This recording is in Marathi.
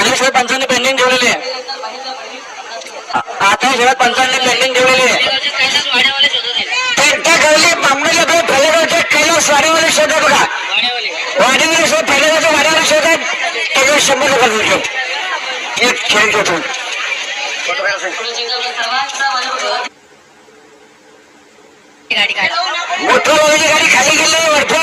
अनेक पंचांनी पेंडिंग ठेवलेले आहे. आता शेवट पंचांनी पेंडिंग ठेवलेले आहे. कैलास वाड्यावाले शोधत आहे काही फळेगावचे कैलास वाडीवाले शोध बघा. वाड्यावाले वाडीवाले शोध फलेगावचे वाडीवाले शोध आहेत. त्याच्यावर शंभर रुपये मिळतो एक खेळ घेतो गाडी गाडी खाली गेली वरती